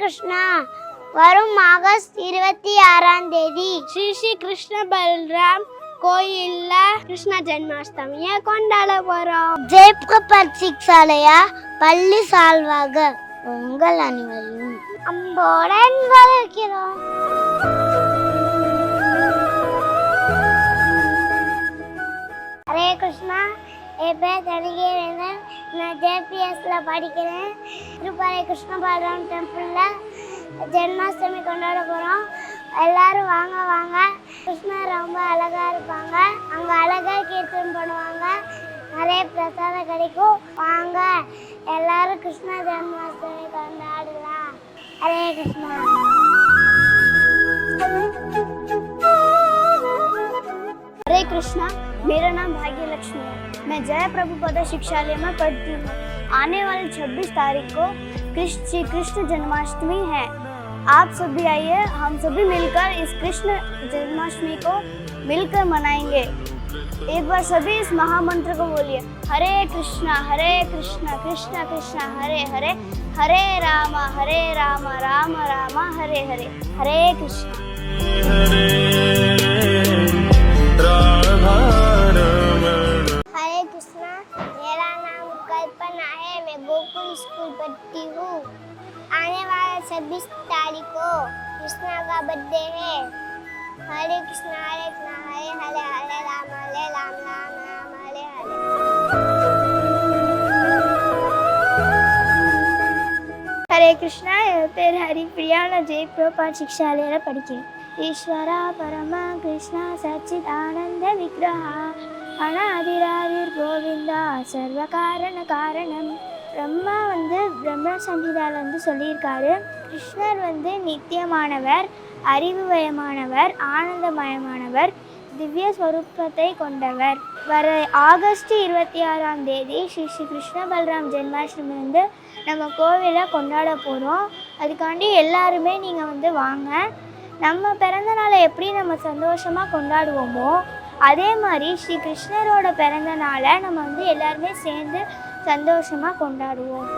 கிருஷ்ணா வரும் ஆகஸ்ட் இருபத்தி ஆறாம் தேதி. ஸ்ரீ ஸ்ரீ கிருஷ்ண பல்ராம் கோயில்ல கிருஷ்ண ஜென்மாஷ்டமியை கொண்டாட போறோம்? ஜெயபிரபாத் சிக்ஷாலயா பள்ளி சால்வாக உங்கள் அனைவரையும் அம்போடன் வரவேற்கிறோம் என் பேர் தனிகேவேந்தன் நான் ஜேபிஎஸ்ல படிக்கிறேன். திருப்பாறை கிருஷ்ணபாலம் டெம்பிளில் ஜென்மாஷ்டமி கொண்டாட போகிறோம் எல்லாரும் வாங்க வாங்க. கிருஷ்ணர் ரொம்ப அழகாக இருப்பாங்க. அங்கே அழகாக கீர்த்தனம் பண்ணுவாங்க. நிறைய பிரசாதம் கிடைக்கும். வாங்க எல்லாரும் கிருஷ்ண ஜென்மாஷ்டமி கொண்டாடலாம். ஹரே கிருஷ்ணா. कृष्णा, मेरा नाम भाग्य लक्ष्मी है। मैं जय प्रभुपद शिक्षालय में पढ़ती हूँ। आने वाली 26 तारीख को कृष्ण, श्री कृष्ण जन्माष्टमी है। आप सभी आइए, हम सभी मिलकर इस कृष्ण जन्माष्टमी को मिलकर मनाएँगे। एक बार सभी इस महामंत्र को बोलिए, हरे कृष्णा हरे कृष्णा कृष्णा कृष्णा, हरे हरे हरे राम हरे राम राम राम, हरे हरे हरे कृष्णा। स्कूल पढ़ती हूँ आने वाले छब्बीस तारीख को कृष्णा का बर्थडे है हरे कृष्णा हरे कृष्णा हरे हरे हरे राम हरे राम राम राम हरे हरे ஹரே கிருஷ்ணா என் பேர் ஹரிப்பிரியா நான் ஜெயபிரபா சிக்ஷாலயில் படிக்கிறேன் ஈஸ்வரா பரமா கிருஷ்ணா சச்சித் ஆனந்த விக்கிரகா அனாதிராதிர் கோவிந்தா சர்வ காரண காரணம் பிரம்மா வந்து பிரம்ம சங்கீதாவில் வந்து சொல்லியிருக்காரு. கிருஷ்ணர் வந்து நித்தியமானவர் அறிவுமயமானவர் ஆனந்தமயமானவர் திவ்ய ஸ்வரூபத்தை கொண்டவர். வர ஆகஸ்ட் இருபத்தி ஆறாம் தேதி ஸ்ரீ ஸ்ரீ கிருஷ்ண பலராம் ஜென்மாஷ்டமி வந்து நம்ம கோவிலில் கொண்டாட போகிறோம் அதுக்காண்டி எல்லாருமே நீங்கள் வந்து வாங்க. நம்ம பிறந்த நாளை எப்படி நம்ம சந்தோஷமாக கொண்டாடுவோமோ அதே மாதிரி ஸ்ரீ கிருஷ்ணரோட பிறந்த நாளை நம்ம வந்து எல்லாருமே சேர்ந்து சந்தோஷமாக கொண்டாடுவோம்.